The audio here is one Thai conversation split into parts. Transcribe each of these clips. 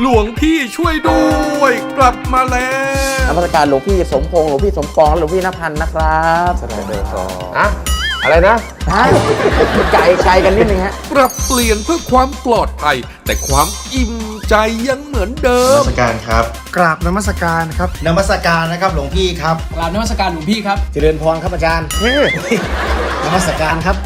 หลวงพี่ช่วยด้วย กลับมาแล้วนมัสการหลวงพี่สมพงษ์หลวงพี่สมปองและหลวงพี่นภันธ์นะครับสไลเดอร์ซออะอะไรนะฮะไกลไกลกันนิดนึงฮะปรับเปลี่ยนเพื่อความปลอดภัย แต่ความอิ่มใจยังเหมือนเดินม มัสการครับ กราบนมัสการครับ นมัสการนะครับหลวงพี่ครับ กราบนมัสการหลวงพี่ครับ เจริญพรครับอาจารย์ นมัสการครับ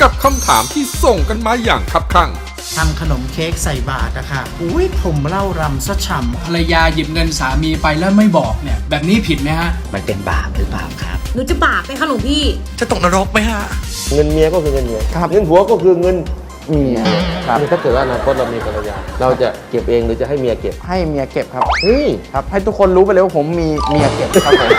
กับคำถามที่ส่งกันมาอย่างคับคั่ง ทำขนมเค้กใส่บาตรนะคะอุ้ยผมเล่ารำซะฉ่ำภรรยาหยิบเงินสามีไปแล้วไม่บอกเนี่ย แบบนี้ผิดไหมฮะ มันเป็นบาปหรือเปล่าครับ หนูจะบาปไหมคะหลวงพี่เงินเมียก็คือเงินเมียเงินผัวก็คือเงินเมียครับถ้าเกิดว่าอนาคตเรามีภรรยา เราจะเก็บเองหรือจะให้เมียเก็บ ให้เมียเก็บครับเฮ้ยครับ ให้ทุกคนรู้ไปเลยว่าผมมีเมียเก็บครับผม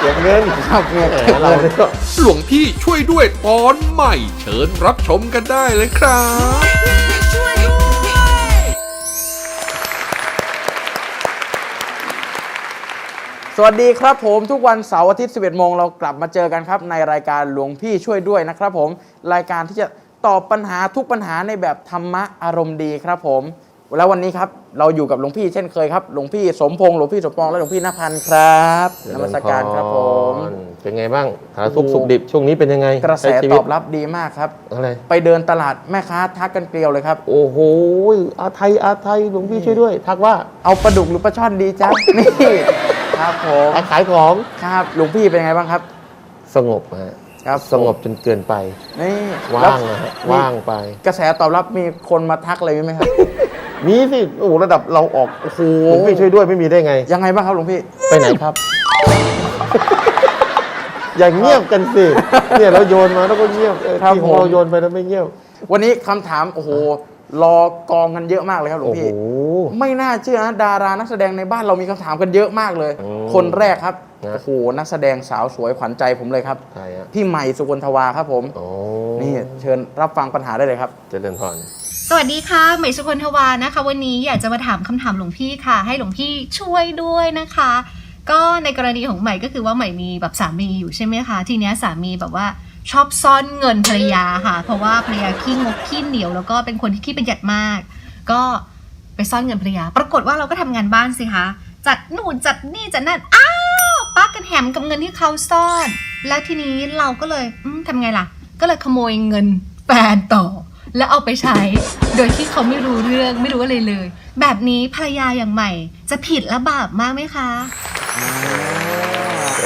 เก็บเงินครับเมียแหเก็บมเราเงินเนี่ยก็หลวงพี่ช่วยด้วยตอนใหม่ เชิญรับชมกันได้เลยครับ สวัสดีครับผมทุกวันเสาร์อาทิตย์ 11 โมงเรากลับมาเจอกันครับ ในรายการหลวงพี่ช่วยด้วยนะครับผมรายการที่จะตอบปัญหาทุกปัญหาในแบบธรรมะอารมณ์ดีครับผม แล้ววันนี้ครับเราอยู่กับหลวงพี่เช่นเคยครับหลวงพี่สมพงษ์หลวงพี่สมปองและหลวงพี่นภันธ์ครับนมัสการครับผมเป็นไงบ้างสารทุกข์สุขดิบช่วงนี้เป็นยังไงกระแสใช้ชีตวิอบรับดีมากครับ อะไรไปเดินตลาดแม่ค้าทักกันเกลียวเลยครับ โอ้โหอาไทยอาไทยหลวงพี่ช่วยด้วย ทักว่าเอาปลาดุกหรือปลาช่อนดีจ๊ะ นี่ ครับผมอาขายของครับหลวงพี่เป็นไงบ้างครับ สงบฮะครับสงบจนเกินไปนี่ว่างนะฮะแล้วว่างไป กระแสตอบรับมีคนมาทักอะไรไหมครับมีสิโอ้โหระดับเราออกโอ้โหหลวงพี่ช่วยด้วยไม่มีได้ไง ยังไงบ้างครับหลวงพี่ไปไหนครับ อย่างเงียบกันสิเนี่ยเราโยนมาแล้วก็เงียบเออครับที่ของผมเราโยนไปแล้วไม่เงียบ วันนี้คำถามโอ้โห รอกองกันเยอะมากเลยครับหลวงโอ้โหพี่ ไม่น่าเชื่อนะดารานักแสดงในบ้านเรามีคำถามกันเยอะมากเลยอืมคนแรกครับนะโอ้โหนักแสดงสาวสวยขวัญใจผมเลยครับใช่ฮะพี่ใหม่สุวรรณทวาครับผมโอ้นี่เชิญรับฟังปัญหาได้เลยครับ เจริญพรสวัสดีค่ะใหม่สุคนทวานะคะ วันนี้อยากจะมาถามคำถามหลวงพี่ค่ะ ให้หลวงพี่ช่วยด้วยนะคะ ก็ในกรณีของใหม่ก็คือว่าใหม่มีแบบสามีอยู่ใช่ไหมคะ ทีเนี้ยสามีแบบว่า ชอบซ่อนเงินภรรยาค่ะ เพราะว่าภรรยาขี้งกขี้เหนียวแล้วก็เป็นคนที่ขี้ประหยัดมาก ก็ไปซ่อนเงินภรรยา ปรากฏว่าเราก็ทำงานบ้านสิคะจัดหนูจัดนี่จัดนั่นอ้าวปักกันแหมกับเงินที่เขาซ่อน แล้วทีนี้เราก็เลยอืมทำไงล่ะ ก็เลยขโมยเงินแฟนต่อ แล้วเอาไปใช้ โดยที่เขาไม่รู้เรื่องไม่รู้อะไรเลย แบบนี้ภรรยาอย่างใหม่ จะผิดและบาปมากไหมคะ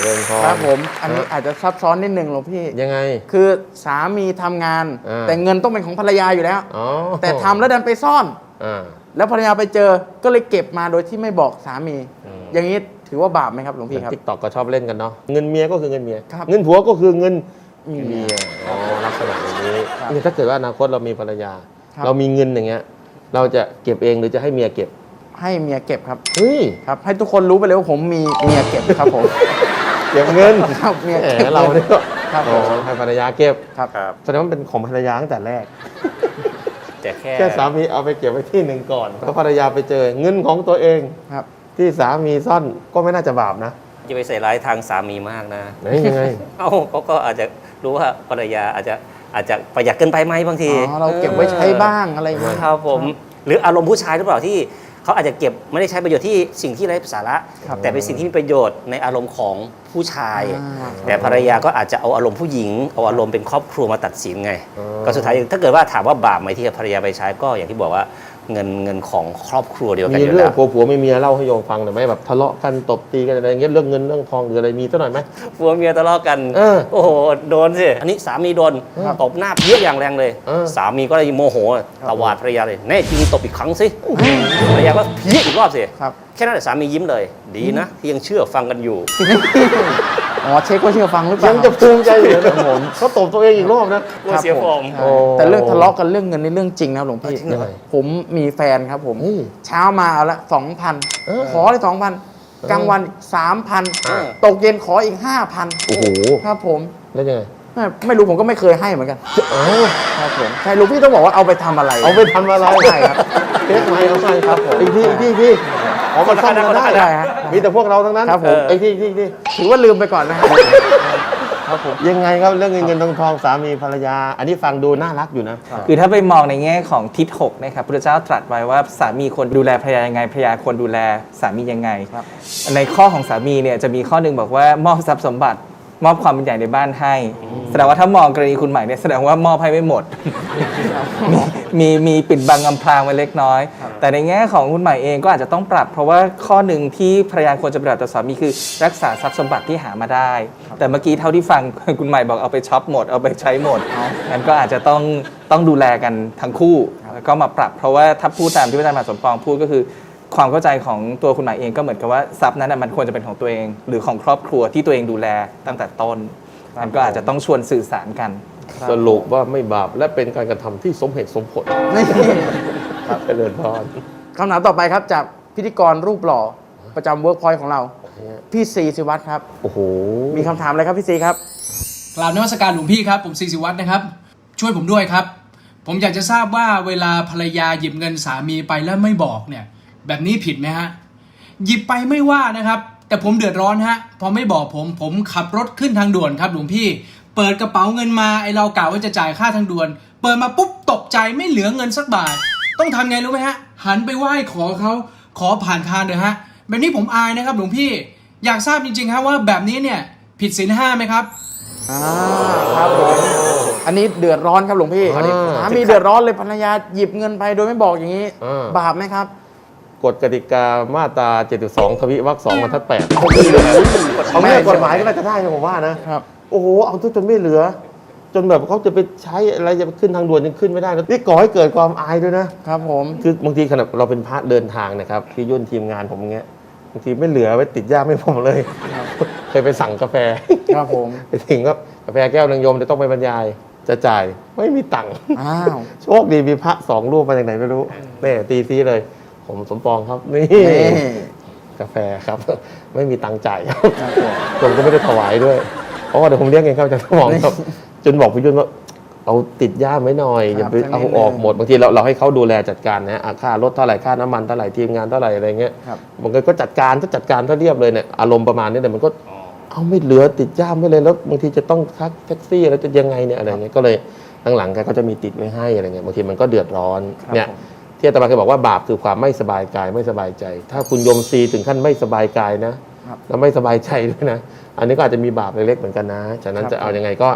เจริญพรครับผม อันนี้อาจจะซับซ้อนนิดนึงหลวงพี่ ยังไง คือสามีทำงานอ่าแต่เงินต้องเป็นของภรรยาอยู่แล้วอ๋อแต่ทำแล้วดันไปซ่อนอ่าแล้วภรรยาไปเจอก็เลยเก็บมาโดยที่ไม่บอกสามีอืมอย่างนี้ถือว่าบาปไหมครับหลวงพี่ครับทิกตอกก็ชอบเล่นกันเนาะเงินเมียก็คือเงินเมียครับเงินผัวก็คือเงินเมียเมียอ๋อลักษณะอย่างนี้ครับนี่ถ้าเกิดว่าอนาคตเรามีภรรยาครับเรามีเงินอย่างเงี้ย เราจะเก็บเองหรือจะให้เมียเก็บให้เมียเก็บครับ เฮ้ย ครับ ให้ทุกคนรู้ไปเลยว่าผมมีเมียเก็บครับผม เก็บเงินครับเมียแหเก็บมเราเนี่ยก็ครับผอ๋อมให้ภรรยาเก็บครับแสดงว่ามันเป็นของภรรยาตั้งแต่แรก แต่แค่แค่สามีเอาไปเก็บไว้ที่หนึ่งก่อนแล้วภรรยาไปเจอเงินของตัวเองครับ ที่สามีซ่อนก็ไม่น่าจะบาปนะจะไปใส่ร้ายทางสามีมากนะไหนยังไง เอ้าเขาก็อาจจะรู้ว่าภรรยาอาจจะอาจจะประหยัดเกินไปไหมบางทีอ๋อเราเก็บไว้ใช้บ้างอะไรอย่างเงี้ยครับผม หรืออารมณ์ผู้ชายหรือเปล่าที่ เขาอาจจะเก็บไม่ได้ใช้ประโยชน์ที่สิ่งที่ไร้สาระครับแต่เป็นสิ่งที่มีประโยชน์ในอารมณ์ของผู้ชายอ่าแต่ภรรยาก็อาจจะเอาอารมณ์ผู้หญิงเอาอารมณ์เป็นครอบครัวมาตัดสินไงอ๋อก็สุดท้ายถ้าเกิดว่าถามว่าบาปไหมที่ภรรยาไปใช้ก็อย่างที่บอกว่า เงินเงินของครอบครัวเดียวกันมีอยู่เรื่อแล้งวผัวผัวไม่เมียเล่าให้โยมฟังหน่อยไหมแบบทะเลาะกันตบตีกันอะไรอย่างเงี้ยเรื่องเงินเรื่องทองหรืออะไรมีสักหน่อยไหม ผัวเมียทะเลาะกัน เออโอ้โหโดนสิอันนี้สามีโดนครับตบหน้าเพี้ยอย่างแรงเลย เออ สามีก็เลยโมโหตวาดภรรยาเลยแน่จริงตบอีกครั้งสิภรรยาก็เพี้ยอีกรอบสิครับ แค่นั้นแหละสามียิ้มเลย ดีนะที่ยังเชื่อฟังกันอยู่ อ๋อเช็คว่าเชื่อฟังหรือเปล่า ยังจะภูมิใจอยู่นะผมเขาตบตัวเองอีกรอบนะกลัวเสียฟอร์มใช่โอ้แต่เรื่องทะเลาะกันเรื่องเงินนี่เรื่องจริงนะหลวงพี่ จริงเหรอผมมีแฟนครับผม เฮ้ยเช้ามาเอาละสองพันเออขอได้สองพันกลางวันสามพันเออ ตกเย็นขออีกห้าพันโอ้โห ครับผมแล้วยังไงไม่ไม่รู้ผมก็ไม่เคยให้เหมือนกันเอ้าครับผมใช่หลวงพี่ต้องบอกว่าเอาไปทำอะไรเอาไปทำอะไรใช่ครับ เทสไมค์เอาใช่ครับผมอีกทีอีกทีอีกที อ๋อมันซ่อมกันได้ได้ฮะ มีแต่พวกเราทั้งนั้นครับผม ไอ้ที่ที่ที่ถือว่าลืมไปก่อนนะฮะครับผมยังไงครับเรื่องเงินเงินทองทองสามีภรรยา อันนี้ฟังดูน่ารักอยู่นะ คือถ้าไปมองในแง่ของทิศหกนะครับพระเจ้าตรัสไว้ว่าสามีควรดูแลภรรยายังไงภรรยาควรดูแลสามียังไงครับในข้อของสามีเนี่ยจะมีข้อหนึ่งบอกว่ามอบทรัพย์สมบัติ มอบความเป็นใหญ่ในบ้านให้ แสดงว่าถ้ามองกรณีคุณใหม่เนี่ยแสดงว่ามอบให้ไม่หมด มีมีมีปิดบังอำพรางไว้เล็กน้อย แต่ในแง่ของคุณใหม่เองก็อาจจะต้องปรับ เพราะว่าข้อหนึ่งที่ภรรยาควรจะปฏิบัติต่อสามีคือ รักษาทรัพย์สมบัติที่หามาได้ แต่เมื่อกี้เท่าที่ฟังคุณใหม่บอกเอาไปช็อปหมดเอาไปใช้หมดงั้นก็อาจจะต้องต้องดูแลกันทั้งคู่แล้วก็มาปรับ เพราะว่าถ้าพูดตามที่พระอาจารย์มหาสมปองพูดก็คือ ความเข้าใจของตัวคุณหมายเองก็เหมือนกับว่าทรัพย์นั้นนะมันควรจะเป็นของตัวเอง หรือของครอบครัวที่ตัวเองดูแลตั้งแต่ต้นมันก็อาจจะต้องชวนสื่อสารกัน สรุปว่าไม่บาปและเป็นการกระทำที่สมเหตุสมผลนี่ครับเจริญพรคำถามต่อไปครับจากพิธีกรรูปหล่อประจำเวิร์กพอยต์ของเรา พี่ซีสิวัตรครับ โอ้โห มีคำถามอะไรครับพี่ซีครับกราบนมัสการหลวงพี่ครับ ผมศรีสิวัตรนะครับ ช่วยผมด้วยครับ ผมอยากจะทราบว่าเวลาภรรยาหยิบเงินสามีไปแล้วไม่บอกเนี่ย แบบนี้ผิดไหมฮะ หยิบไปไม่ว่านะครับ แต่ผมเดือดร้อนฮะ พอไม่บอกผมผมขับรถขึ้นทางด่วนครับหลวงพี่ เปิดกระเป๋าเงินมาไอเรากล่าวว่าจะจ่ายค่าทางด่วน เปิดมาปุ๊บตกใจไม่เหลือเงินสักบาท ต้องทำไงรู้ไหมฮะ หันไปไหว้ขอเขาขอผ่านทางเถอะฮะ แบบนี้ผมอายนะครับหลวงพี่ อยากทราบจริงๆฮะว่าแบบนี้เนี่ยผิดศีลห้าไหมครับอ่าครับผมอันนี้เดือดร้อนครับหลวงพี่อ่าสามีเดือดร้อนเลยภรรยาหยิบเงินไปโดยไม่บอกอย่างนี้อ่าบาปไหมครับ กฎกติกามาตรา 72 ทวิวรรคสองบรรทัดแปดเขาไม่กฎหมายก็น่าจะได้นะผมว่านะครับ โอ้โหเอาจนไม่เหลือ จนแบบเขาจะไปใช้อะไรจะไปขึ้นทางด่วนยังขึ้นไม่ได้นะนี่ก่อให้เกิดความอายด้วยนะครับผมคือบางทีขณะเราเป็นพระเดินทางนะครับพี่ยุ่นทีมงานผมเงี้ยบางทีไม่เหลือไว้ติดย่ามไม่ผมเลย เคยไปสั่งกาแฟครับผมไปถึงก็กาแฟแก้วหนึงโยมจะต้องไปบรรยายจะจ่ายไม่มีตังค์อ้าวโชคดีมีพระสองรูปมาจากไหนไม่รู้แม่ตีซีเลย ผมสมปองครับนี่นี่ กาแฟครับ ไม่มีตังค์จ่ายครับครับผมผมก็ไม่ได้ถวายด้วยเพราะว่าเดี๋ยวผมเรียกเองครับอาจารย์สมองครับ จนบอกพี่ยุ่นว่าเอาติดย่ามไว้หน่อยอย่าไปครับเอาออกหมดบางทีเราเราให้เขาดูแลจัดการนะอะค่ารถเท่าไหร่ค่าน้ำมันเท่าไหร่ทีมงานเท่าไหร่อะไรเงี้ยครับ บางทีก็จัดการถ้าจัดการถ้าเรียบเลยเนี่ยอารมณ์ประมาณนี้แต่มันก็ เอาไม่เหลือติดย่ามไว้เลยแล้วบางทีจะต้องทักแท็กซี่แล้วจะยังไงเนี่ยอะไรเงี้ยก็เลยหลังๆแกก็จะมีติดไว้ให้อะไรเงี้ยบางทีมันก็เดือดร้อนครับเนี่ยผม ที่อาตมาเคยบอกว่าบาปคือความไม่สบายกายไม่สบายใจ ถ้าคุณโยมซีถึงขั้นไม่สบายกายนะครับแล้วไม่สบายใจด้วยนะ อันนี้ก็อาจจะมีบาปเล็กๆเหมือนกันนะ ฉะนั้นครับจะเอายังไงก็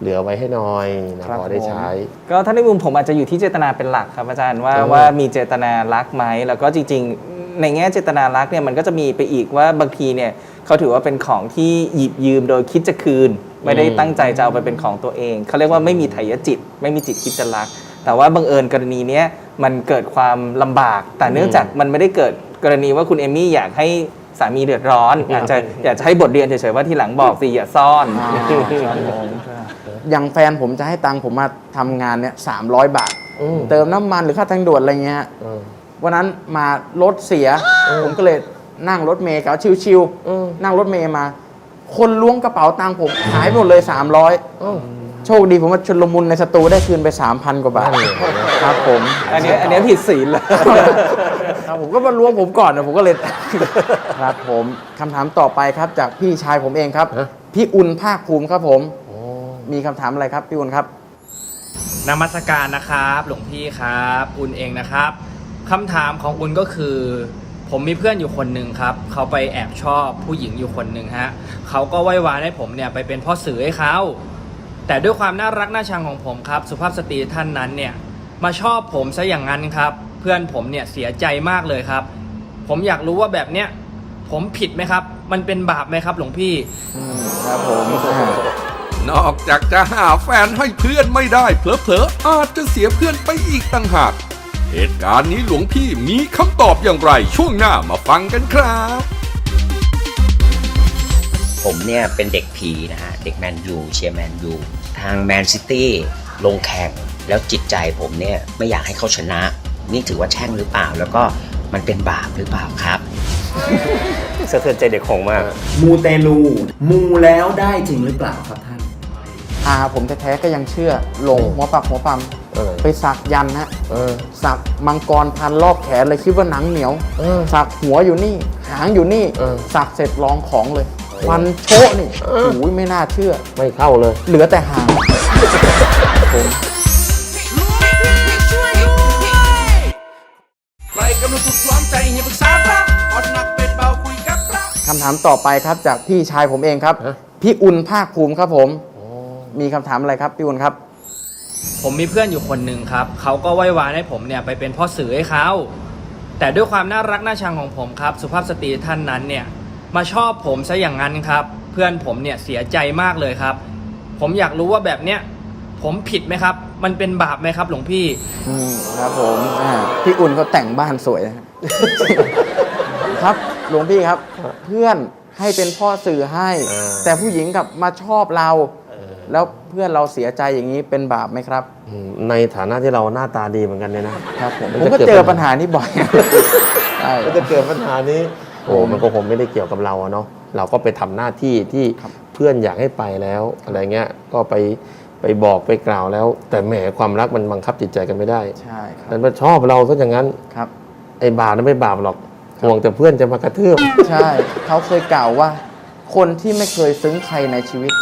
เหลือไว้ให้หน่อยนะครับพอได้ใช้ ก็ถ้าในมุมผมอาจจะอยู่ที่เจตนาเป็นหลักครับอาจารย์ว่าเออว่ามีเจตนารักไหมแล้วก็จริง ๆ ในแง่เจตนารักเนี่ยมันก็จะมีไปอีกว่าบางทีเนี่ยเขาถือว่าเป็นของที่หยิบยืมโดยคิดจะคืน ไม่ได้ตั้งใจจะเอาไปเป็นของตัวเองเขาเรียกว่าไม่มีไถยจิต ไม่มีจิตคิดจะรัก แต่ว่าบังเอิญกรณีเนี้ย มันเกิดความลำบาก แต่เนื่องจากมันไม่ได้เกิดกรณีว่าคุณเอมี่อยากให้สามีเดือดร้อน อาจจะอยากจะให้บทเรียนเฉยๆว่าทีหลังบอกสิอย่าซ่อนอ่าครับผมอย่างแฟนผมจะให้ตังค์ผมมาทำงานเนี่ยสามร้อยบาทอืมเติมน้ำมันหรือค่าทางด่วนอะไรเงี้ยเออวันนั้นมารถเสีย ผมก็เลยนั่งรถเมล์กับชิวเออๆนั่งรถเมล์มา คนล้วงกระเป๋าตังค์ผมหายไปหมดเลย300เอ้า โชคดีผมมาชุนลมุนในสตูได้คืนไป 3,000 กว่าบาทนั่นเลยครับผมอันเนี้ยอันเนี้ยผิดศีลเลยครับผมก็มาล้วงผมก่อนนะผมก็เลยครับผมคำถามต่อไปครับจากพี่ชายผมเองครับฮะพี่อุ่นภาคภูมิครับผมโอ้มีคำถามอะไรครับพี่อุ่นครับนมัสการนะครับ หลวงพี่ครับ อุ่นเองนะครับคำถามของอุ่นก็คือ ผมมีเพื่อนอยู่คนหนึ่งครับ เขาไปแอบชอบผู้หญิงอยู่คนหนึ่งฮะเขาก็ไหว้วานให้ผมเนี่ยไปเป็นพ่อสื่อให้เขา แต่ด้วยความน่ารักน่าชังของผมครับ สุภาพสตรีท่านนั้นเนี่ยมาชอบผมซะอย่างนั้นครับ เพื่อนผมเนี่ยเสียใจมากเลยครับ ผมอยากรู้ว่าแบบเนี้ยผมผิดไหมครับ มันเป็นบาปไหมครับ หลวงพี่ ครับผมอ่านอกจากจะหาแฟนให้เพื่อนไม่ได้เผลอๆอาจจะเสียเพื่อนไปอีกต่างหาก เหตุการณ์นี้หลวงพี่มีคำตอบอย่างไร ช่วงหน้ามาฟังกันครับ ผมเนี่ยเป็นเด็กผีนะฮะ เด็กแมนยูเชียร์แมนยู ทางแมนซิตี้ลงแข่ง แล้วจิตใจผมเนี่ยไม่อยากให้เขาชนะ นี่ถือว่าแช่งหรือเปล่า แล้วก็มันเป็นบาปหรือเปล่าครับ สะเทือนใจเด็กของมาก มูเตลูมูแล้วได้จริงหรือเปล่าครับท่าน อาผมแท้ๆก็ยังเชื่อหลงหัวปักหัวปั๊มเออไปสักยันต์ฮะเออ สักมังกรพันรอบแขนเลยคิดว่าหนังเหนียว เออ สักหัวอยู่นี่ หางอยู่นี่ เออ สักเสร็จลองของเลยโอ้ ควันโชะนี่โอ้ยไม่น่าเชื่อ ไม่เข้าเลย เหลือแต่หางผมใครกำลังถูกล้อมใจให้ปรึกษาครับอ่อนหนักเป็นเบาคุยกับพระคำถามต่อไปครับจากพี่ชายผมเองครับฮะพี่อุ่นภาคภูมิครับผม มีคำถามอะไรครับพี่อุ่นครับ ผมมีเพื่อนอยู่คนหนึ่งครับ เขาก็ไหว้วานให้ผมเนี่ยไปเป็นพ่อสื่อให้เขาแต่ด้วยความน่ารักน่าชังของผมครับ สุภาพสตรีท่านนั้นเนี่ย มาชอบผมซะอย่างนั้นครับ เพื่อนผมเนี่ยเสียใจมากเลยครับ ผมอยากรู้ว่าแบบเนี้ยผมผิดไหมครับ มันเป็นบาปไหมครับ หลวงพี่ อืมครับผมอ่าพี่อุ่นเขาแต่งบ้านสวยนะครับหลวงพี่ครับ เพื่อนให้เป็นพ่อสื่อให้อ่าแต่ผู้หญิงกลับมาชอบเรา แล้วเพื่อนเราเสียใจอย่างนี้เป็นบาปไหมครับ อืมในฐานะที่เราหน้าตาดีเหมือนกันเนี่ยนะ ครับผมมันผมจะก็เกิดเจอปัปัญญหา หานี้บ่อย ใช่ ก็จะเกิดปัญหานี้ โอ้มันก็คงไม่ได้เกี่ยวกับเราอะเนาะเราก็ไปทำหน้าที่ที่ครับเพื่อนอยากให้ไปแล้วอะไรเงี้ยก็ไปไปบอกไปกล่าวแล้ว แต่แหมความรักมันบังคับจิตใจกันไม่ได้ใช่ครับแต่มันชอบเราซะอย่างนั้นครับไอ้บาปนั้นไม่บาปหรอกห่วงแต่เพื่อนจะมากระทืบใช่เขาเคยกล่าวว่า คนที่ไม่เคยซึ้งใครในชีวิต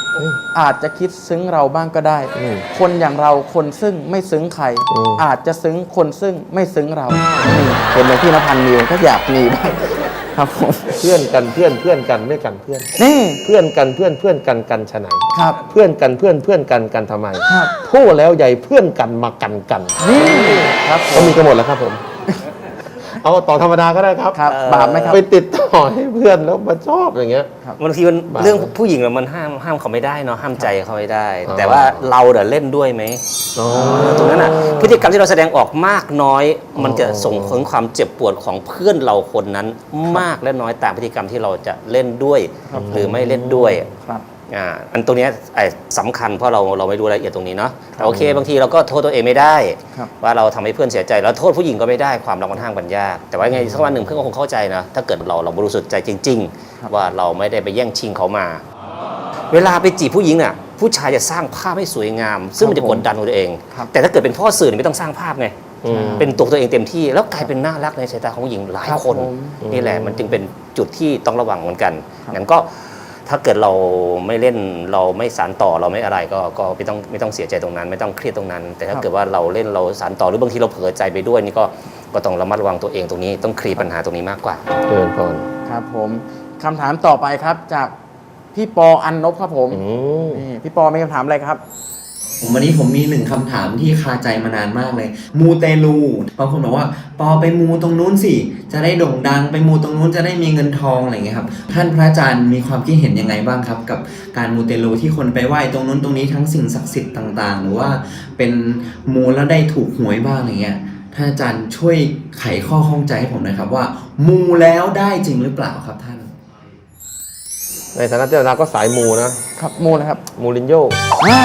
อาจจะคิดซึ้งเราบ้างก็ได้อืมคนอย่างเราคนซึ่งไม่ซึ้งใครอืมอาจจะซึ้งคนซึ่งไม่ซึ้งเรานี่คนอย่างพี่นภันธ์มีผมก็อยากมีบ้าง ครับผมเพื่อนกันเพื่อนเพื่อนกันไม่กันเพื่อน นี่เพื่อนกันเพื่อนเพื่อนกันกันฉะไหนครับ เพื่อนกันเพื่อนเพื่อนกันกันทำไมครับโทษแล้วใหญ่เพื่อนกันมากันกันนี่ครับผก็มมีกันหมดแล้วครับผม เอาต่อธรรมดาก็ได้ครับ ครับบาปไหมครับ ไปติดต่อให้เพื่อนแล้วมาชอบอย่างเงี้ย บางทีมันบาปเรื่องผู้หญิงอะมันห้ามห้ามเขาไม่ได้เนาะห้ามใจเขาไม่ได้ อ๋อ แต่ว่าเราเดี๋ยเล่นด้วยไหมอ๋อตรงนั้นอะพฤติกรรมที่เราแสดงออกมากน้อยอ๋อมันจะส่งผลความเจ็บปวดของเพื่อนเราคนนั้นมากและน้อยตามพฤติกรรมที่เราจะเล่นด้วย หรือไม่เล่นด้วย ครับ อ่าอันตรงเนี้ยไอ้สำคัญเพราะเราเราไม่รู้รายละเอียดตรงนี้เนาะแต่โอเค บางทีเราก็โทษตัวเองไม่ได้ ครับว่าเราทำให้เพื่อนเสียใจแล้วโทษผู้หญิงก็ไม่ได้ความรักมันห้างกันยาก แต่ว่าไงสักวันหนึ่งเพื่อนก็คงเข้าใจนะถ้าเกิดเราเราบริสุทธิ์ใจจริงๆว่าเราไม่ได้ไปแย่งชิงเขามา เวลาไปจีบผู้หญิงน่ะผู้ชายจะสร้างภาพให้สวยงาม ซึ่งมันจะกดดันตัวเอง ครับแต่ถ้าเกิดเป็นพ่อสื่อเนี่ยไม่ต้องสร้างภาพไง อืม เป็นตัวตัวเองเต็มที่แล้วกลายเป็นน่ารักในสายตาของผู้หญิงหลายครับคน ผมนี่แหละมันจึงเป็นจุดที่ต้องระวังเหมือนกัน ครับงั้นก็ ถ้าเกิดเราไม่เล่นเราไม่สานต่อเราไม่อะไรก็ก็ไม่ต้องไม่ต้องเสียใจตรงนั้น ไม่ต้องเครียดตรงนั้น แต่ถ้าเกิดว่าเราเล่นเราสานต่อหรือบางทีเราเผลอใจไปด้วยนี่ก็ก็ต้องระมัดระวังตัวเองตรงนี้ต้องเคลียร์ปัญหาตรงนี้มากกว่าเดินก่อนครับผมคำถามต่อไปครับจากพี่ปออันนบครับผมอืมนี่พี่ปอมีคำถามอะไรครับ ผมวันนี้ผมมีหนึ่งคำถามที่คาใจมานานมากเลย มูเตลูบางคนบอกว่าปอไปมูตรงนู้นสิ จะได้โด่งดังไปมูตรงนู้นจะได้มีเงินทองอะไรเงี้ยครับ ท่านพระอาจารย์มีความคิดเห็นยังไงบ้างครับ กับการมูเตลูที่คนไปไหว้ตรงนู้นตรงนี้ทั้งสิ่งศักดิ์สิทธิ์ต่างๆ หรือว่าเป็นมูแล้วได้ถูกหวยบ้างอะไรเงี้ยท่านอาจารย์ช่วยไขข้อข้องใจให้ผมหน่อยครับว่า มูแล้วได้จริงหรือเปล่าครับท่าน ในฐานะที่เราก็สายมูนะ ครับมูนะครับมูรินโญ่อ่า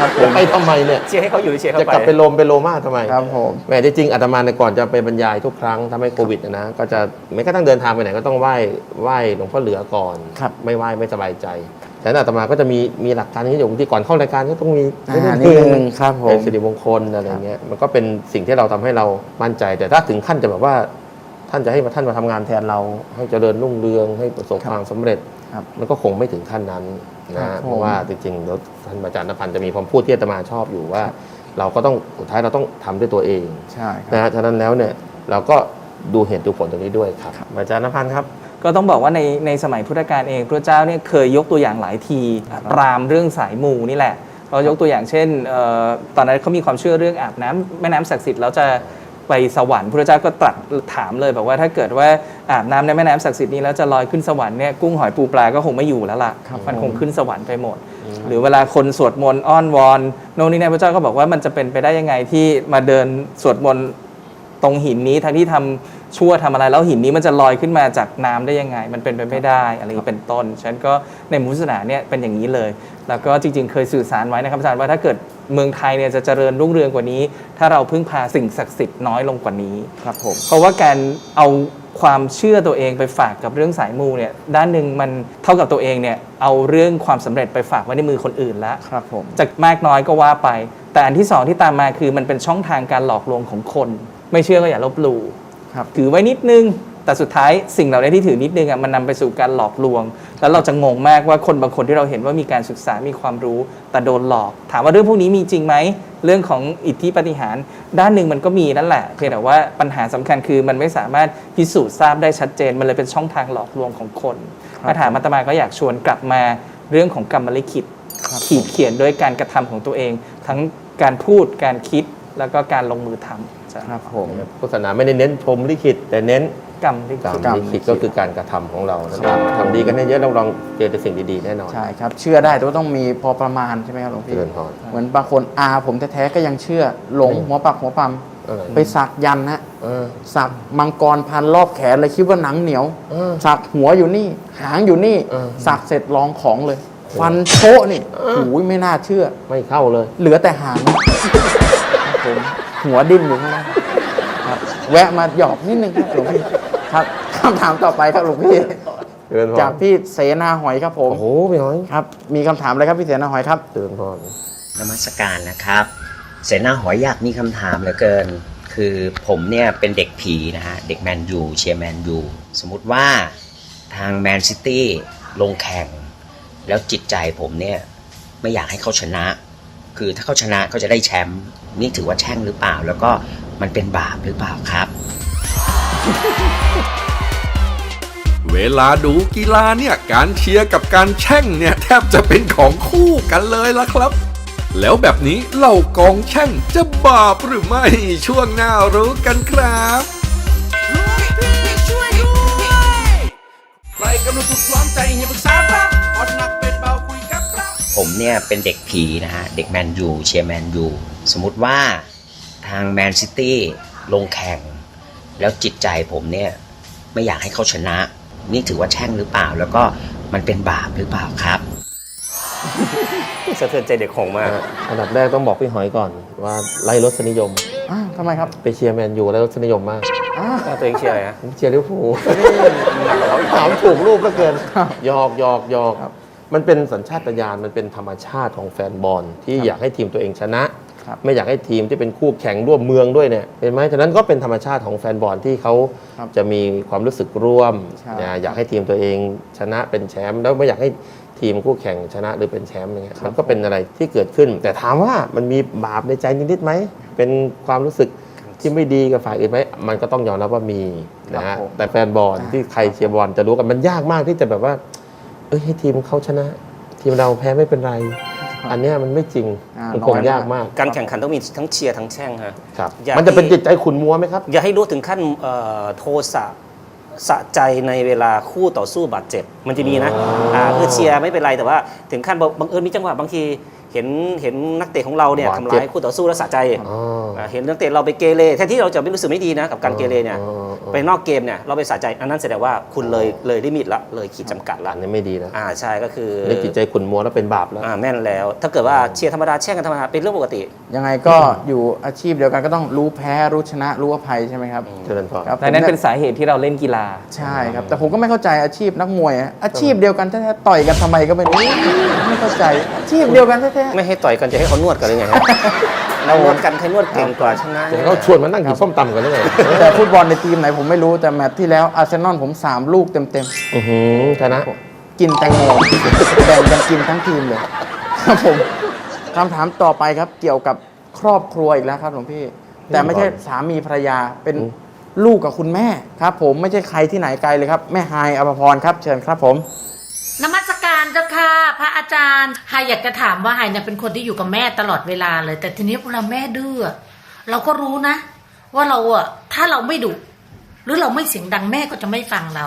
ครับผมไปทำไมเนี่ย เชียร์ให้เขาอยู่เชียร์เขาจะไปกลับไปโรมไปโรม่าทำไมครับผมแหมที่จริงอาตมาเนี่ยก่อนจะไปบรรยายทุกครั้งถ้าไม่โควิดนะนะก็จะไม่กระทั่งเดินทางไปไหนก็ต้องไหว้ไหว้หลวงพ่อเหลือก่อน ครับไม่ไหว้ไม่สบายใจ แต่อาตมาก็จะมีมีหลักการที่อยู่ที่ก่อนเข้ารายการก็ต้องมีอ่านิดนึงครับผมเป็นสิริมงคลอะไรเงี้ยมันก็เป็นสิ่งที่เราทำให้เรามั่นใจ แต่ถ้าถึงขั้นจะแบบว่าท่านจะให้มาท่านมาทำงานแทนเรา ให้เจริญรุ่งเรืองให้ประสบความสำเร็จ ครับมันก็คงไม่ถึงขั้นนั้นครันะบผมเพราะว่าจริงๆแล้วท่านอาจารย์นภันธ์จะมีคำพูดที่อาตมาชอบอยู่ว่า เราก็ต้องสุดท้ายเราต้องทำด้วยตัวเองใช่ครับนะฮะฉะนั้นแล้วเนี่ยเราก็ดูเหตุดูผลตรงนี้ด้วยครับอาจารย์นภันธ์ครับก็ต้องบอกว่าในในสมัยพุทธกาลเองพระเจ้าเนี่ยเคยยกตัวอย่างหลายทีปรามเรื่องสายมูนี่แหละเรายกตัวอย่างเช่นเออตอนนั้นเขามีความเชื่อเรื่องอาบน้ำแม่น้ำศักดิ์สิทธิ์แล้วจะไปสวรรค์พระเจ้าก็ตรัสถามเลยบอกว่าถ้าเกิดว่า อาบน้ำในแม่น้ำศักดิ์สิทธิ์นี้แล้วจะลอยขึ้นสวรรค์เนี่ยกุ้งหอยปูปลาก็คงไม่อยู่แล้วล่ะมันคงขึ้นสวรรค์ไปหมด หรือเวลาคนสวดมนต์อ้อนวอนโน่นนี่นั่นพระเจ้าก็บอกว่ามันจะเป็นไปได้ยังไงที่มาเดินสวดมนต์ตรงหินนี้ทั้งที่ทำชั่วทำอะไรแล้วหินนี้มันจะลอยขึ้นมาจากน้ำได้ยังไง มันเป็นไปไม่ได้อะไรอย่างนี้เป็นต้นฉะนั้นก็ในมุสนาเนี่ยเป็นอย่างนี้เลย แล้วก็จริง ๆ เคยสื่อสารไว้นะครับอาจารย์ว่าถ้าเกิดเมืองไทยเนี่ยจะเจริญรุ่งเรืองกว่านี้ ถ้าเราพึ่งพาสิ่งศักดิ์สิทธิ์น้อยลงกว่านี้ครับผมเพราะว่าการเอา ความเชื่อตัวเองไปฝากกับเรื่องสายมูเนี่ยด้านหนึ่งมันเท่ากับตัวเองเนี่ยเอาเรื่องความสำเร็จไปฝากไว้ในมือคนอื่นแล้วครับผมจะมากน้อยก็ว่าไป แต่อันที่สองที่ตามมาคือมันเป็นช่องทางการหลอกลวงของคน ไม่เชื่อก็อย่าลบหลู่ครับถือไว้นิดนึง แต่สุดท้ายสิ่งเหล่านี้ที่ถือนิดนึงอะมันนำไปสู่การหลอกลวง แล้วเราจะงงมากว่าคนบางคนที่เราเห็นว่ามีการศึกษา มีความรู้ แต่โดนหลอก ถามว่าเรื่องพวกนี้มีจริงไหม เรื่องของอิทธิปาฏิหารย์ด้านหนึ่งมันก็มีนั่นแหละ เพียงแต่ว่าปัญหาสำคัญคือมันไม่สามารถพิสูจน์ทราบได้ชัดเจน มันเลยเป็นช่องทางหลอกลวงของคนมาถามอาตมาก็อยากชวนกลับมาเรื่องของกรรมลิขิตขีดเขียนด้วยการกระทำของตัวเอง ทั้งการพูดการคิดแล้วก็การลงมือทำจ้ะครับผมโฆษณาไม่ได้เน้นชมลิขิตแต่เน้น กรรมลิกรรขิมตลิขิตก็คือการกระทำของเรานะครับทำดีกันให้เยอะเราลองเจอแต่สิ่งดีๆแน่นอน ใช่ครับ เชื่อได้แต่ว่าต้องมีพอประมาณใช่ไหมครับหลวงเจพี่ริญพรเหมือนบางคนอาผมแท้ๆก็ยังเชื่อหลงหัวปักหัวปั๊มเออไปสักยันต์ฮะเออสักมังกรพันรอบแขนเลยคิดว่าหนังเหนียวเออสักหัวอยู่นี่ หางอยู่นี่เออสักเสร็จลองของเลย ฟันโชะนี่โอ้ยไม่น่าเชื่อ ไม่เข้าเลย เหลือแต่หางครับผมหัวดิ้นอยู่ข้างล่างครับแวะมาหยอกนิดนึงครับหลวงพี่ ครับคำถามต่อไปครับหลวงพี่ เจริญพรจากพี่เสนาหอยครับผม โอ้โหพี่หอยครับ มีคำถามอะไรครับพี่เสนาหอยครับ เจริญพรนมัสการนะครับ เสนาหอยอยากมีคำถามเหลือเกิน คือผมเนี่ยเป็นเด็กผีนะฮะ เด็กแมนยูเชียร์แมนยูสมมุติว่าทางแมนซิตี้ลงแข่ง แล้วจิตใจผมเนี่ย ไม่อยากให้เขาชนะ คือถ้าเขาชนะเขาจะได้แชมป์นี่ถือว่าแช่งหรือเปล่า แล้วก็มันเป็นบาปหรือเปล่าครับ เวลาดูกีฬาเนี่ยการเชียร์กับการแช่งเนี่ยแทบจะเป็นของคู่กันเลยละครับ แล้วแบบนี้เหล่ากองแช่งจะบาปหรือไม่ช่วงหน้ารู้กันครับใครกำลังถูกล้อมใจให้ปรึกษาครับอ่อนหนักเป็นเบาคุยกับพระผมเนี่ยเป็นเด็กผีนะฮะ เด็กแมนยูเชียร์แมนยูสมมติว่าทางแมนซิตี้ลงแข่ง แล้วจิตใจผมเนี่ยไม่อยากให้เขาชนะ นี่ถือว่าแช่งหรือเปล่า แล้วก็มันเป็นบาปหรือเปล่าครับสะเทือนใจเด็กของมาก อันดับแรกต้องบอกพี่หอยก่อนว่าไล่รสนิยม อ้าวทำไมครับ ไปเชียร์แมนยูไล่รสนิยมมากอ้าวตัวเองเชียร์อะไรฮะผมเชียร์ลิเวอร์พูลถามถูกรูปเหลือเกินหยอกหยอกหยอกมันเป็นสัญชาตญาณมันเป็นธรรมชาติของแฟนบอลที่อยากให้ทีมตัวเองชนะครับ ไม่อยากให้ทีมที่เป็นคู่แข่งร่วมเมืองด้วยเนี่ยเห็นไหมฉะนั้นก็เป็นธรรมชาติของแฟนบอลที่เขาครับจะมีความรู้สึกร่วมใช่นะอยากให้ทีมตัวเองชนะเป็นแชมป์แล้วไม่อยากให้ทีมคู่แข่งชนะหรือเป็นแชมป์อย่างเงี้ยมันก็เป็นอะไรที่เกิดขึ้น แต่ถามว่ามันมีบาปในใจนิดๆไหมเป็นความรู้สึกที่ไม่ดีกับฝ่ายอื่นไหมมันก็ต้องยอมรับว่ามีนะครัฮะบผมแต่แฟนบอลที่ใครเชียร์บอลจะรู้กันมันยากมากที่จะแบบว่า เอ้ยให้ทีมเขาชนะ ทีมเราแพ้ไม่เป็นไร อันเนี้ยมันไม่จริงอ่ามันคงน้อยมาก ยากมากการแข่งขันต้องมีทั้งเชียร์ทั้งแช่งฮะ ครับ อยาก มันจะเป็นให้จิตใจขุนมัวไหมครับ อย่าให้รู้ถึงขั้นเอ่อโทสะสะใจในเวลาคู่ต่อสู้บาดเจ็บ มันจะมีนะอ๋ออ่าคือเชียร์ไม่เป็นไรแต่ว่าถึงขั้นบังบังเอิญมีจังหวะบางที เห็นเห็นนักเตะของเราเนี่ยบาดทำเจ็บร้ายคู่ต่อสู้แล้วสะใจอ๋อาเห็นนักเตะเราไปเกเรแทนที่เราจะไม่รู้สึกไม่ดีนะกับการเกเรเนี่ยอ๋ออ๋อไปนอกเกมเนี่ยเราไปสะใจอันนั้นแสดงว่าคุณเลยเลยลิมิตละเลยขีดจำกัดละอันนี้ไม่ดีนะอ่าใช่ก็คือนี่จิตใจขุนมัวแล้วเป็นบาปแล้วอ่าแม่นแล้ว ถ้าเกิดว่าเชียร์ธรรมดาแช่งกันธรรมดาเป็นเรื่องปกติ ยังไงก็อยู่อาชีพเดียวกันก็ต้องรู้แพ้รู้ชนะรู้อภัยใช่ไหมครับเจริญพรครับและนั่นเป็นสาเหตุที่เราเล่นกีฬาใช่ครับแต่ผมก็ไม่เข้าใจอาชีพนักมวยอะอาชีพเดียวกันแท้ๆต่อยกันทำไมก็ไม่รู้ไม่เข้าใจอาชีพเดียวกันแท้ไม่ให้ต่อยกันจะให้เขานวดกันหรือไงฮะ เรานวดกันใครนวดเก่งกว่าชนะเดี๋ยวเขาชวนมานั่งกินส้มตำกันได้ไงๆแต่ฟุตบอลในทีมไหนผมไม่รู้แต่แมตช์ที่แล้วอาร์เซนอลผม 3 ลูกเต็มอือหือชนะ ๆ กินแตงโมแบ่งกันกินทั้งทีมเลย ครับผมคำถามต่อไปครับเกี่ยวกับครอบครัวอีกแล้วครับหลวงพี่ แต่ไม่ใช่สามีภรรยาเป็นลูกกับคุณแม่ครับ ผมไม่ใช่ใครที่ไหนไกลเลยครับ แม่ไฮายอภพรครับ เชิญครับผม นมัส การเจ้าค่ะ พระอาจารย์ไฮอยากจะถามว่าไฮเนี่ยเป็นคนที่อยู่กับแม่ตลอดเวลาเลย แต่ทีนี้เวลาแม่ดื้อเราก็รู้นะ ว่าเราอะถ้าเราไม่ดุหรือเราไม่เสียงดังแม่ก็จะไม่ฟังเรา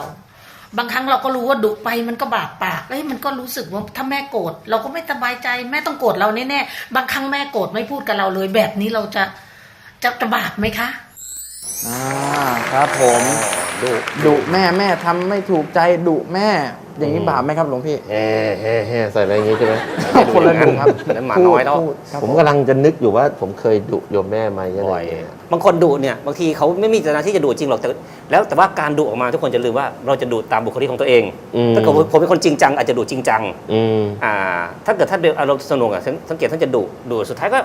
บางครั้งเราก็รู้ว่าดุไปมันก็บาดปากเอ้ยมันก็รู้สึกว่าถ้าแม่โกรธเราก็ไม่สบายใจ แม่ต้องโกรธเราแน่ๆบางครั้งแม่โกรธไม่พูดกับเราเลย แบบนี้เราจะจะจะบาปไหมคะ อ่าครับผมดุดุแม่แม่ทำไม่ถูกใจดุแม่ อย่างนี้บาปไหมครับหลวงพี่ แฮ่แฮ่แฮ่ใส่อะไรอย่างงี้ใช่ไหมคนละดุครับนั่นหมาน้อยแล้วพูดครับผมกำลังจะนึกอยู่ว่าผมเคยดุโยมแม่ไหมอะไรบ่อย อย่างเงี้ยบางคนดุเนี่ยบางทีเขาไม่มีเจตนาที่จะดุจริงหรอกแต่แล้วแต่ว่าการดุออกมาทุกคนจะลืมว่าเราจะดุตามบุคลิกของตัวเอง อืมถ้าเกิดผมเป็นคนจริงจังอาจจะดุจริงจังอืม อ่าถ้าเกิดท่านเป็นอารมณ์สนุกอะสังสังเกตท่านจะดุดุสุดท้ายก็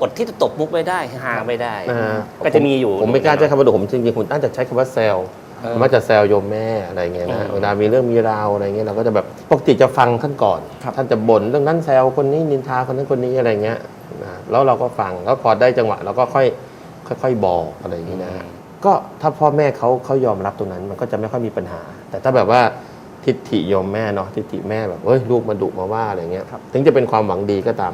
อดที่จะตบมุกไม่ได้ฮาไม่ได้ อ่าก็จะมีอยู่ผมไม่กล้าใช้คำว่าดุผมจริงๆผมน่าจะใช้คำว่าแซวเออมักจะแซวโยมแม่อะไรเงี้ยนะเวลามีเรื่องมีราวอะไรเงี้ยเราก็จะแบบปกติจะฟังท่านก่อน ท่านจะบ่นเรื่องนั้นแซวคนนี้นินทาคนนั้นคนนี้อะไรเงี้ยนะแล้วเราก็ฟังแล้วพอได้จังหวะเราก็ค่อยค่อยๆบอกอะไรอย่างนี้นะก็ถ้าพ่อแม่เขาเขายอมรับตรงนั้นมันก็จะไม่ค่อยมีปัญหา แต่ถ้าแบบว่าทิฏฐิโยมแม่เนาะทิฏฐิแม่แบบเฮ้ยลูกมาดุมาว่าอะไรเงี้ยถึงจะเป็นความหวังดีก็ตาม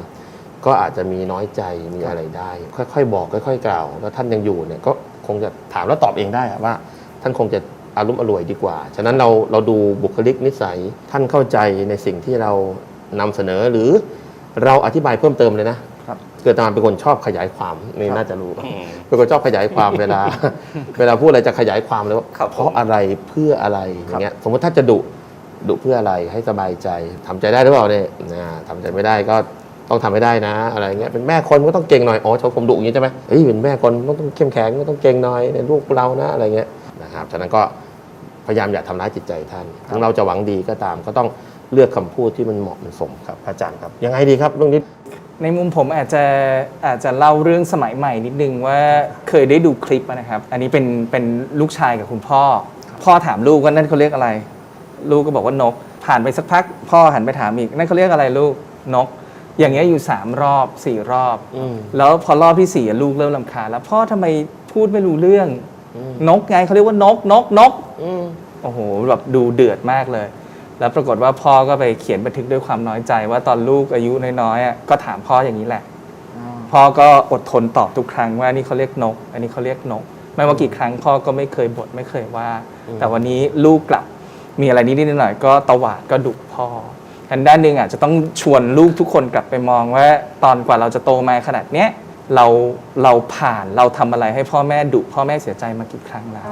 ก็อาจจะมีน้อยใจมีอะไรได้ ค่อยๆ บอกค่อยๆ กล่าวแล้วท่านยังอยู่เนี่ยก็คงจะถามแล้วตอบเองได้อะว่า ท่านคงจะอารมณ์อร่วยดีกว่า ฉะนั้นเราเราดูบุคลิกนิสัยท่านเข้าใจในสิ่งที่เรานำเสนอหรือเราอธิบายเพิ่มเติมเลยนะครับเกิดตามเป็นคนชอบขยายความนี่น่าจะรู้เป็นคนชอบขยายความเวลา เวลาพูดอะไรจะขยายความเลยว่าเพราะอะไรเพื่ออะไรอย่างเงี้ยสมมติถ้าจะดุดุเพื่ออะไรให้สบายใจทำใจได้หรือเปล่าเนี่ยนะทำใจไม่ได้ก็ ต้องทำให้ได้นะ อะไรเงี้ยเป็นแม่คนก็ต้องเก่งหน่อยอ๋อชาวผมดุอย่างงี้ใช่ไหมเฮ้ยเป็นแม่คนก็ต้องเข้มแข็งก็ต้องเก่งหน่อยเนี่ยลูกเรานะอะไรเงี้ยนะครับฉะนั้นก็พยายามอย่าทำร้ายจิตใจท่านถึงเราจะหวังดีก็ตามก็ต้องเลือกคำพูดที่มันเหมาะมันสมครับพระอาจารย์ครับ ยังไงดีครับเรื่องนี้ในมุมผมอาจจะอาจจะเล่าเรื่องสมัยใหม่นิดนึงว่าเคยได้ดูคลิปนะครับ อันนี้เป็นเป็นลูกชายกับคุณพ่อ พ่อถามลูกว่านั่นเขาเรียกอะไร ลูกก็บอกว่านก ผ่านไปสักพัก พ่อหันไปถามอีกนั่นเขาเรียกอะไรลูกนก อย่างเงี้ยอยู่สามรอบสี่รอบแล้วพอรอบที่สี่อะลูกเริ่มลำคาญแล้วพ่อทำไมพูดไม่รู้เรื่องนกไงเขาเรียกว่านกนกนกโอ้โหแบบดูเดือดมากเลย แล้วปรากฏว่าพ่อก็ไปเขียนบันทึกด้วยความน้อยใจ ว่าตอนลูกอายุน้อยๆอะก็ถามพ่ออย่างนี้แหละ พ่อก็อดทนตอบทุกครั้งว่านี่เขาเรียกนก อันนี้เขาเรียกนก ไม่ว่ากี่ครั้งพ่อก็ไม่เคยบ่นไม่เคยว่า แต่วันนี้ลูกกลับมีอะไรนิดๆหน่อยๆก็ตวาดก็ดุพ่อ ทันด้านหนึ่งอาจจะต้องชวนลูกทุกคนกลับไปมองว่า ตอนกว่าเราจะโตมาขนาดเนี้ยเราเราผ่านเราทำอะไรให้พ่อแม่ดุพ่อแม่เสียใจมากี่ครั้งแล้ว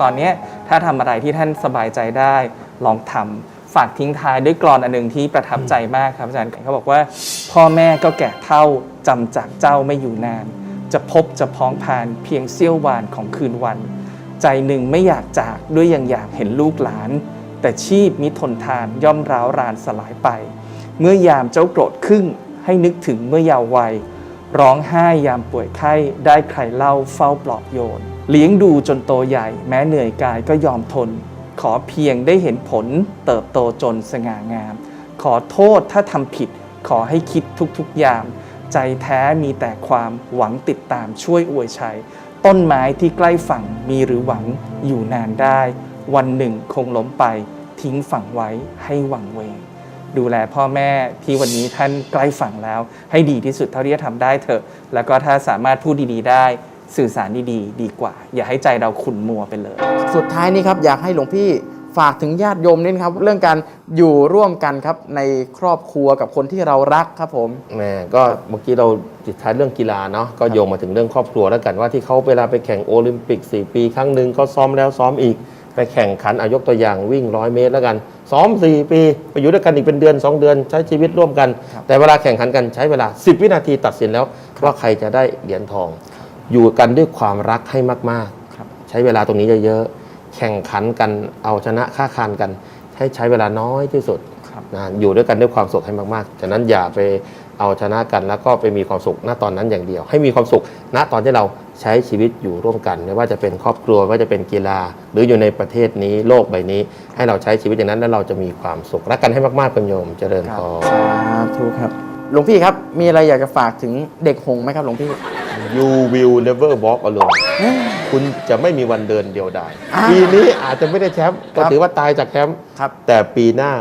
ตอนเนี้ยถ้าทำอะไรที่ท่านสบายใจได้ลองทำฝากทิ้งท้ายด้วยกรอนอันหนึ่งที่ประทับใจมากครับอาจารย์เขาบอกว่า พ่อแม่ก็แก่เท่าจำจากเจ้าไม่อยู่นาน จะพบจะพ้องพานเพียงเสี้ยววานของคืนวัน ใจหนึ่งไม่อยากจากด้วยยังอยากเห็นลูกหลาน แต่ชีพมิทนทานย่อมร้าวรานสลายไป เมื่อยามเจ้าโกรธครึ่งให้นึกถึงเมื่อยาววัย ร้องไห้ยามป่วยไข้ได้ใครเล่าเฝ้าปลอบโยน เลี้ยงดูจนโตใหญ่ แม้เหนื่อยกายก็ยอมทน ขอเพียงได้เห็นผลเติบโตจนสง่างาม ขอโทษถ้าทำผิด ขอให้คิดทุกๆยาม ใจแท้มีแต่ความหวังติดตามช่วยอวยชัย ต้นไม้ที่ใกล้ฝั่งมีหรือหวังอยู่นานได้ วันหนึ่งคงล้มไปทิ้งฝั่งไว้ให้หวังเวงดูแลพ่อแม่ที่วันนี้ท่านใกล้ฝั่งแล้ว ให้ดีที่สุดเท่าที่จะทำได้เถอะ แล้วก็ถ้าสามารถพูดดีๆ ได้สื่อสารดีๆ ดีกว่า อย่าให้ใจเราขุ่นมัวไปเลย สุดท้ายนี้ครับอยากให้หลวงพี่ฝากถึงญาติโยมนิดครับ เรื่องการอยู่ร่วมกันครับในครอบครัวกับคนที่เรารักครับผมแม่ก็เมื่อกี้เราจิตท้ายเรื่องกีฬาเนาะก็โยงมาถึงเรื่องครอบครัวแล้วกันว่าที่เขาเวลาไปแข่งโอลิมปิก 4 ปี ครั้งหนึ่งก็ซ้อมแล้วซ้อมอีก ไปแข่งขันอายกตัวอย่างวิ่งร้อยเมตรแล้วกันซ้อม4ปี ไปอยู่ด้วยกันอีกเป็นเดือน 2 เดือนใช้ชีวิตร่วมกัน แต่เวลาแข่งขันกันใช้เวลา 10 วินาทีตัดสินแล้ว ว่าใครจะได้เหรียญทอง อยู่กันด้วยความรักให้มากๆ ใช้เวลาตรงนี้เยอะๆแข่งขันกันเอาชนะค่าคานกัน ให้ใช้เวลาน้อยที่สุดนะอยู่ด้วยกันด้วยความสุขให้มากๆฉะนั้นอย่าไป เอาชนะกันแล้วก็ไปมีความสุขณตอนนั้นอย่างเดียว ให้มีความสุขณตอนที่เราใช้ชีวิตอยู่ร่วมกัน ไม่ว่าจะเป็นครอบครัวไม่ว่าจะเป็นกีฬา หรืออยู่ในประเทศนี้โลกใบนี้ ให้เราใช้ชีวิตอย่างนั้นแล้วเราจะมีความสุขรักกันให้มากๆคุณโยมเจริญพรสาธุครับหลวงพี่ครับมีอะไรอยากจะฝากถึงเด็กหงส์ไหมครับหลวงพี่ You will never walk alone คุณจะไม่มีวันเดินเดียวดายอ่าปีนี้อาจจะไม่ได้แชมป์ก็ครับถือว่าตายจากแชมป์ครับแต่ปีหน้า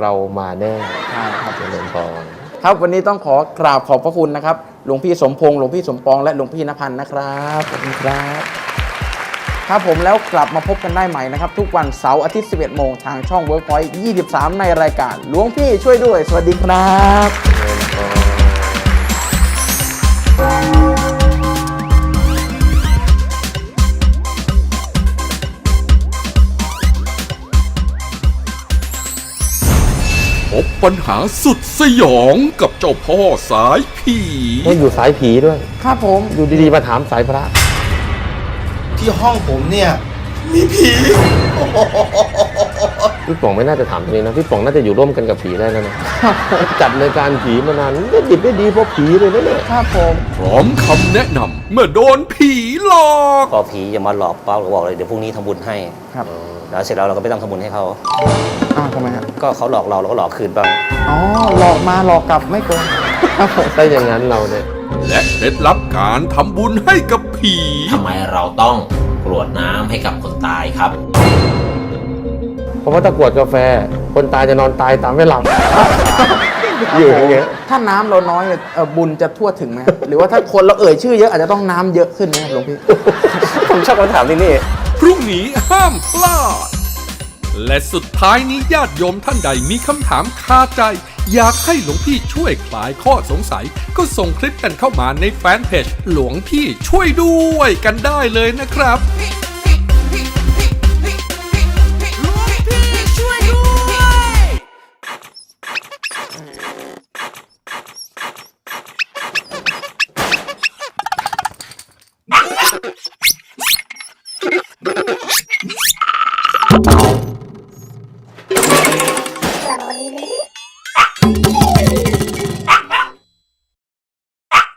เรามาแน่ใช่ครับเจริญพร ครับ วันนี้ต้องขอกราบขอบพระคุณนะครับ หลวงพี่สมพงษ์หลวงพี่สมปองและหลวงพี่นภันธ์นะครับขอบคุณครับครับผมแล้วกลับมาพบกันได้ใหม่นะครับ ทุกวันเสาร์อาทิตย์ 11 โมงทางช่อง Workpoint 23 ในรายการหลวงพี่ช่วยด้วย สวัสดีครับ บปัญหาสุดสยองกับเจ้าพ่อสายผีก็อยู่สายผีด้วย ครับผม อยู่ดีๆ มาถามสายพระ ที่ห้องผมเนี่ย มีผีพี่ป๋องไม่น่าจะถามตรงนี้นะพี่ป๋องน่าจะอยู่ร่วมกันกับผีได้แล้วนะจัดรายการผีมานานได้ดิบได้ดีเพราะผีเลยนะเนี่ยครับผมพร้อมคำแนะนำเมื่อโดนผีหลอกพอผีจะมาหลอกป๊อปก็บอกเลยเดี๋ยวพรุ่งนี้ทำบุญให้ครับแล้วเสร็จแล้วเราก็ไม่ต้องทำบุญให้เขาอ้าวทำไมครับก็เขาหลอกเราเราก็หลอกคืนบ้างอ๋อหลอกมาหลอกกลับไม่โกงครับผมถ้าอย่างนั้นเราเนี่ยและเคล็ดลับการทำบุญให้กับผีทำไมเราต้อง กรวดน้ำให้กับคนตายครับ เพราะว่าถ้ากวดกาแฟ คนตายจะนอนตายตามไม่หลับ อยู่อย่างเงี้ย ถ้าน้ำเราน้อยเนี่ยเอ่อบุญจะทั่วถึงไหมครับหรือว่าถ้าคนเราเอ่ยชื่อเยอะอาจจะต้องน้ำเยอะขึ้นนะครับหลวงพี่ ผมชอบคำถามที่นี่ พรุ่งนี้ห้ามพลาด และสุดท้ายนี้ญาติโยมท่านใดมีคำถามคาใจ อยากให้หลวงพี่ช่วยคลายข้อสงสัย ก็ส่งคลิปกันเข้ามาในแฟนเพจหลวงพี่ช่วยด้วยกันได้เลยนะครับ